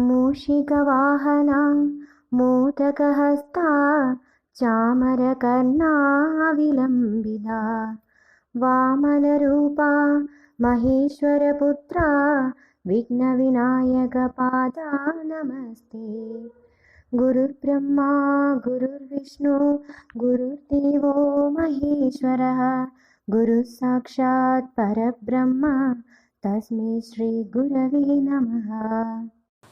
मूषिकवाहना मोदकहस्ता चामरकर्णा विलम्बिता वामनरूपा महेश्वरपुत्रा विघ्नविनायकपादा नमस्ते। गुरुर्ब्रह्मा गुरुर्विष्णु गुरुर्देवो महेश्वरः गुरुस्साक्षात् परब्रह्म तस्मै श्रीगुरवे नमः।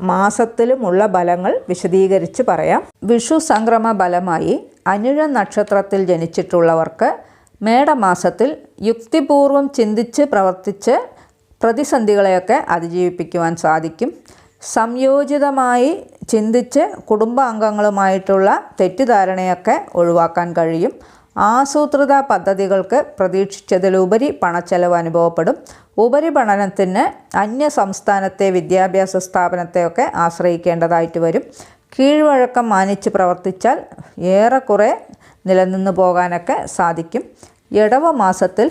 മാസത്തിലുമുള്ള ഫലങ്ങൾ വിശദീകരിച്ച് പറയാം. വിഷു സംക്രമ ബലമായി അനുഴ നക്ഷത്രത്തിൽ ജനിച്ചിട്ടുള്ളവർക്ക് മേടമാസത്തിൽ യുക്തിപൂർവം ചിന്തിച്ച് പ്രവർത്തിച്ച് പ്രതിസന്ധികളെയൊക്കെ അതിജീവിപ്പിക്കുവാൻ സാധിക്കും. സംയോജിതമായി ചിന്തിച്ച് കുടുംബാംഗങ്ങളുമായിട്ടുള്ള തെറ്റിദ്ധാരണയൊക്കെ ഒഴിവാക്കാൻ കഴിയും. ആസൂത്രിത പദ്ധതികൾക്ക് പ്രതീക്ഷിച്ചതിലുപരി പണച്ചെലവ് അനുഭവപ്പെടും. ഉപരിപഠനത്തിന് അന്യ സംസ്ഥാനത്തെ വിദ്യാഭ്യാസ സ്ഥാപനത്തെയൊക്കെ ആശ്രയിക്കേണ്ടതായിട്ട് വരും. കീഴ്വഴക്കം മാനിച്ച് പ്രവർത്തിച്ചാൽ ഏറെക്കുറെ നിലനിന്ന് പോകാനൊക്കെ സാധിക്കും. ഇടവ മാസത്തിൽ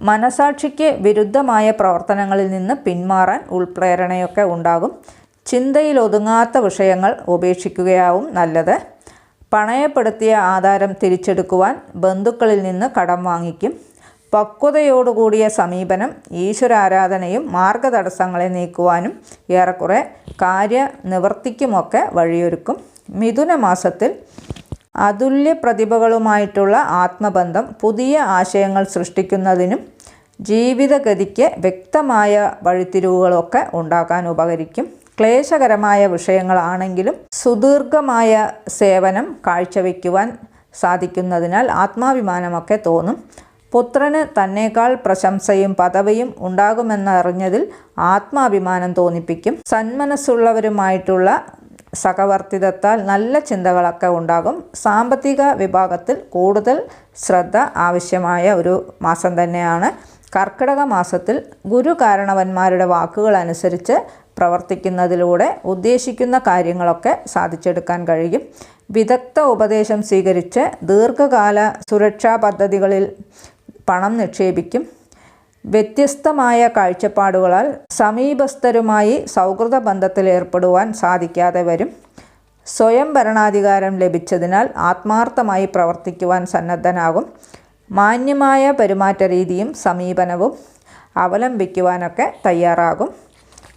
മനസാക്ഷിക്ക് വിരുദ്ധമായ പ്രവർത്തനങ്ങളിൽ നിന്ന് പിന്മാറാൻ ഉൾപ്രേരണയൊക്കെ ഉണ്ടാകും. ചിന്തയിൽ ഒതുങ്ങാത്ത വിഷയങ്ങൾ ഉപേക്ഷിക്കുകയാവും നല്ലത്. പണയപ്പെടുത്തിയ ആധാരം തിരിച്ചെടുക്കുവാൻ ബന്ധുക്കളിൽ നിന്ന് കടം വാങ്ങിക്കും. പക്വതയോടുകൂടിയ സമീപനം ഈശ്വരാരാധനയും മാർഗതടസ്സങ്ങളെ നീക്കുവാനും ഏറെക്കുറെ കാര്യനിവർത്തിക്കുമൊക്കെ വഴിയൊരുക്കും. മിഥുന മാസത്തിൽ അതുല്യ പ്രതിഭകളുമായിട്ടുള്ള ആത്മബന്ധം പുതിയ ആശയങ്ങൾ സൃഷ്ടിക്കുന്നതിനും ജീവിതഗതിക്ക് വ്യക്തമായ വഴിത്തിരിവുകളൊക്കെ ഉണ്ടാക്കാൻ ഉപകരിക്കും. ക്ലേശകരമായ വിഷയങ്ങളാണെങ്കിലും സുദീർഘമായ സേവനം കാഴ്ചവെക്കുവാൻ സാധിക്കുന്നതിനാൽ ആത്മാഭിമാനമൊക്കെ തോന്നും. പുത്രന് തന്നേക്കാൾ പ്രശംസയും പദവിയും ഉണ്ടാകുമെന്നറിഞ്ഞതിൽ ആത്മാഭിമാനം തോന്നിപ്പിക്കും. സന്മനസ്സുള്ളവരുമായിട്ടുള്ള സഹവർത്തിതത്താൽ നല്ല ചിന്തകളൊക്കെ ഉണ്ടാകും. സാമ്പത്തിക വിഭാഗത്തിൽ കൂടുതൽ ശ്രദ്ധ ആവശ്യമായ ഒരു മാസം തന്നെയാണ്. കർക്കിടക മാസത്തിൽ ഗുരു കാരണവന്മാരുടെ വാക്കുകൾ അനുസരിച്ച് പ്രവർത്തിക്കുന്നതിലൂടെ ഉദ്ദേശിക്കുന്ന കാര്യങ്ങളൊക്കെ സാധിച്ചെടുക്കാൻ കഴിയും. വിദഗ്ധ ഉപദേശം സ്വീകരിച്ച് ദീർഘകാല സുരക്ഷാ പദ്ധതികളിൽ പണം നിക്ഷേപിക്കും. വ്യത്യസ്തമായ കാഴ്ചപ്പാടുകളാൽ സമീപസ്ഥരുമായി സൗഹൃദ ബന്ധത്തിൽ ഏർപ്പെടുവാൻ സാധിക്കാതെ വരും. സ്വയം ഭരണാധികാരം ലഭിച്ചതിനാൽ ആത്മാർത്ഥമായി പ്രവർത്തിക്കുവാൻ സന്നദ്ധനാകും. മാന്യമായ പെരുമാറ്റ രീതിയും സമീപനവും അവലംബിക്കുവാനൊക്കെ തയ്യാറാകും.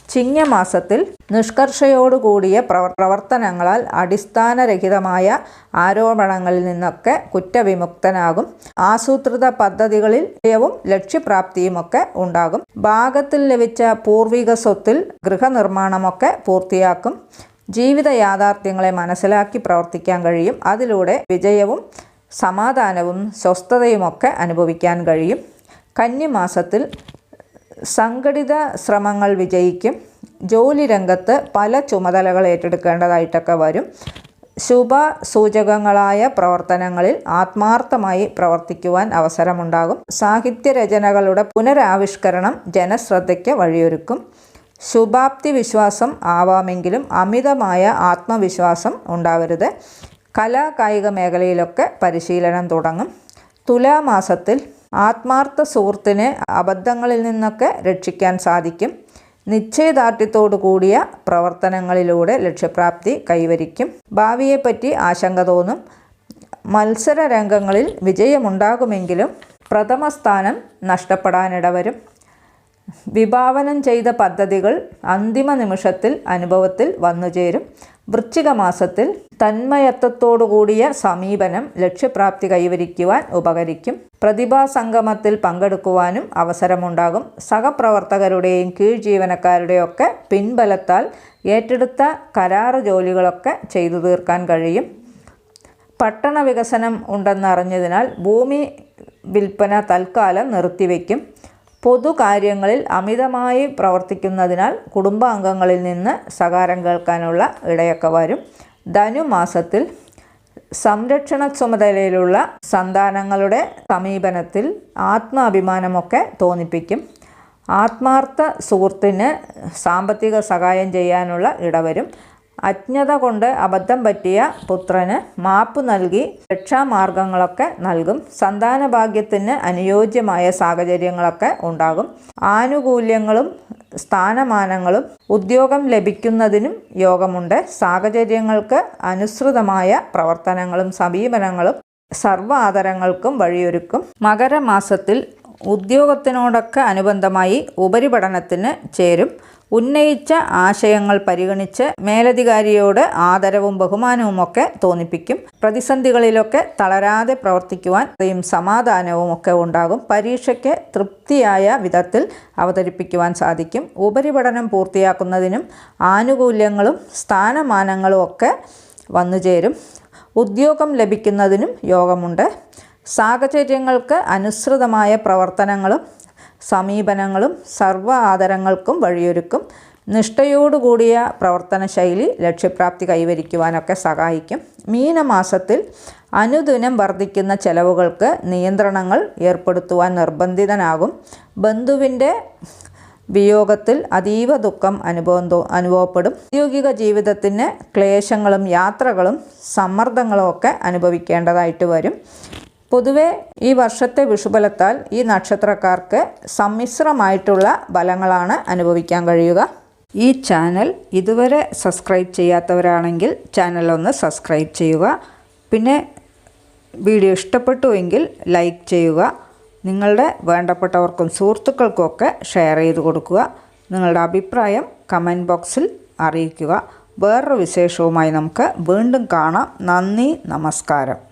ചിങ്ങമാസത്തിൽ നിഷ്കർഷയോടുകൂടിയ പ്രവർ പ്രവർത്തനങ്ങളാൽ അടിസ്ഥാനരഹിതമായ ആരോപണങ്ങളിൽ നിന്നൊക്കെ കുറ്റവിമുക്തനാകും. ആസൂത്രിത പദ്ധതികളിൽ വിജയവും ലക്ഷ്യപ്രാപ്തിയുമൊക്കെ ഉണ്ടാകും. ഭാഗത്തിൽ ലഭിച്ച പൂർവിക സ്വത്തിൽ ഗൃഹനിർമ്മാണമൊക്കെ പൂർത്തിയാക്കും. ജീവിത യാഥാർത്ഥ്യങ്ങളെ മനസ്സിലാക്കി പ്രവർത്തിക്കാൻ കഴിയും. അതിലൂടെ വിജയവും സമാധാനവും സ്വസ്ഥതയുമൊക്കെ അനുഭവിക്കാൻ കഴിയും. കന്നിമാസത്തിൽ സംഘടിത ശ്രമങ്ങൾ വിജയിക്കും. ജോലി രംഗത്ത് പല ചുമതലകൾ ഏറ്റെടുക്കേണ്ടതായിട്ടൊക്കെ വരും. ശുഭ സൂചകങ്ങളായ പ്രവർത്തനങ്ങളിൽ ആത്മാർത്ഥമായി പ്രവർത്തിക്കുവാൻ അവസരമുണ്ടാകും. സാഹിത്യരചനകളുടെ പുനരാവിഷ്കരണം ജനശ്രദ്ധയ്ക്ക് വഴിയൊരുക്കും. ശുഭാപ്തി വിശ്വാസം ആവാമെങ്കിലും അമിതമായ ആത്മവിശ്വാസം ഉണ്ടാവരുത്. കലാ കായിക മേഖലയിലൊക്കെ പരിശീലനം തുടങ്ങും. തുലാമാസത്തിൽ ആത്മാർത്ഥ സുഹൃത്തിനെ അബദ്ധങ്ങളിൽ നിന്നൊക്കെ രക്ഷിക്കാൻ സാധിക്കും. നിശ്ചയദാർഢ്യത്തോടു കൂടിയ പ്രവർത്തനങ്ങളിലൂടെ ലക്ഷ്യപ്രാപ്തി കൈവരിക്കും. ഭാവിയെപ്പറ്റി ആശങ്ക തോന്നും. മത്സര രംഗങ്ങളിൽ വിജയമുണ്ടാകുമെങ്കിലും പ്രഥമ സ്ഥാനം നഷ്ടപ്പെടാനിടവരും. വിഭാവനം ചെയ്ത പദ്ധതികൾ അന്തിമ നിമിഷത്തിൽ അനുഭവത്തിൽ വന്നുചേരും വൃശ്ചിക മാസത്തിൽ തന്മയത്വത്തോടുകൂടിയ സമീപനം ലക്ഷ്യപ്രാപ്തി കൈവരിക്കുവാൻ ഉപകരിക്കും. പ്രതിഭാസംഗമത്തിൽ പങ്കെടുക്കുവാനും അവസരമുണ്ടാകും. സഹപ്രവർത്തകരുടെയും കീഴ് ജീവനക്കാരുടെയൊക്കെ പിൻബലത്താൽ ഏറ്റെടുത്ത കരാറ് ജോലികളൊക്കെ ചെയ്തു തീർക്കാൻ കഴിയും. പട്ടണ വികസനം ഉണ്ടെന്നറിഞ്ഞതിനാൽ ഭൂമി വിൽപ്പന തൽക്കാലം നിർത്തിവെക്കും. പൊതുകാര്യങ്ങളിൽ അമിതമായി പ്രവർത്തിക്കുന്നതിനാൽ കുടുംബാംഗങ്ങളിൽ നിന്ന് സകാരം കേൾക്കാനുള്ള ഇടയൊക്കെ വരും. ധനുമാസത്തിൽ സംരക്ഷണ ചുമതലയിലുള്ള സന്താനങ്ങളുടെ സമീപനത്തിൽ ആത്മാഭിമാനമൊക്കെ തോന്നിപ്പിക്കും. ആത്മാർത്ഥ സുഹൃത്തിന് സാമ്പത്തിക സഹായം ചെയ്യാനുള്ള ഇടവരും. അജ്ഞത കൊണ്ട് അബദ്ധം പറ്റിയ പുത്രന് മാപ്പ് നൽകി രക്ഷാമാർഗങ്ങളൊക്കെ നൽകും സന്താന ഭാഗ്യത്തിന് അനുയോജ്യമായ സാഹചര്യങ്ങളൊക്കെ ഉണ്ടാകും. ആനുകൂല്യങ്ങളും സ്ഥാനമാനങ്ങളും ഉദ്യോഗം ലഭിക്കുന്നതിനും യോഗമുണ്ട്. സാഹചര്യങ്ങൾക്ക് അനുസൃതമായ പ്രവർത്തനങ്ങളും സമീപനങ്ങളും സർവ ആദരങ്ങൾക്കും വഴിയൊരുക്കും. മകരമാസത്തിൽ ഉദ്യോഗത്തിനോടൊക്കെ അനുബന്ധമായി ഉപരിപഠനത്തിന് ചേരും. ഉന്നയിച്ച ആശയങ്ങൾ പരിഗണിച്ച് മേലധികാരിയോട് ആദരവും ബഹുമാനവുമൊക്കെ തോന്നിപ്പിക്കും. പ്രതിസന്ധികളിലൊക്കെ തളരാതെ പ്രവർത്തിക്കുവാൻ സമാധാനവും ഒക്കെ ഉണ്ടാകും. പരീക്ഷയ്ക്ക് തൃപ്തിയായ വിധത്തിൽ അവതരിപ്പിക്കുവാൻ സാധിക്കും. ഉപരിപഠനം പൂർത്തിയാക്കുന്നതിനും ആനുകൂല്യങ്ങളും സ്ഥാനമാനങ്ങളും ഒക്കെ വന്നുചേരും ഉദ്യോഗം ലഭിക്കുന്നതിനും യോഗമുണ്ട്. സാഹചര്യങ്ങൾക്ക് അനുസൃതമായ പ്രവർത്തനങ്ങളും സമീപനങ്ങളും സർവ ആദരങ്ങൾക്കും വഴിയൊരുക്കും. നിഷ്ഠയോടുകൂടിയ പ്രവർത്തന ശൈലി ലക്ഷ്യപ്രാപ്തി കൈവരിക്കുവാനൊക്കെ സഹായിക്കും. മീനമാസത്തിൽ അനുദിനം വർദ്ധിക്കുന്ന ചെലവുകൾക്ക് നിയന്ത്രണങ്ങൾ ഏർപ്പെടുത്തുവാൻ നിർബന്ധിതനാകും. ബന്ധുവിന്റെ വിയോഗത്തിൽ അതീവ ദുഃഖം അനുഭവം അനുഭവപ്പെടും. ഔദ്യോഗിക ജീവിതത്തിന് ക്ലേശങ്ങളും യാത്രകളും സമ്മർദ്ദങ്ങളും ഒക്കെ അനുഭവിക്കേണ്ടതായിട്ട് വരും. പൊതുവെ ഈ വർഷത്തെ വിഷുബലത്താൽ ഈ നക്ഷത്രക്കാർക്ക് സമ്മിശ്രമായിട്ടുള്ള ബലങ്ങളാണ് അനുഭവിക്കാൻ കഴിയുക. ഈ ചാനൽ ഇതുവരെ സബ്സ്ക്രൈബ് ചെയ്യാത്തവരാണെങ്കിൽ ചാനൽ ഒന്ന് സബ്സ്ക്രൈബ് ചെയ്യുക. പിന്നെ വീഡിയോ ഇഷ്ടപ്പെട്ടുവെങ്കിൽ ലൈക്ക് ചെയ്യുക. നിങ്ങളുടെ വേണ്ടപ്പെട്ടവർക്കും സുഹൃത്തുക്കൾക്കുമൊക്കെ ഷെയർ ചെയ്ത് കൊടുക്കുക. നിങ്ങളുടെ അഭിപ്രായം കമന്റ് ബോക്സിൽ അറിയിക്കുക. വേറൊരു വിശേഷവുമായി നമുക്ക് വീണ്ടും കാണാം. നന്ദി നമസ്കാരം.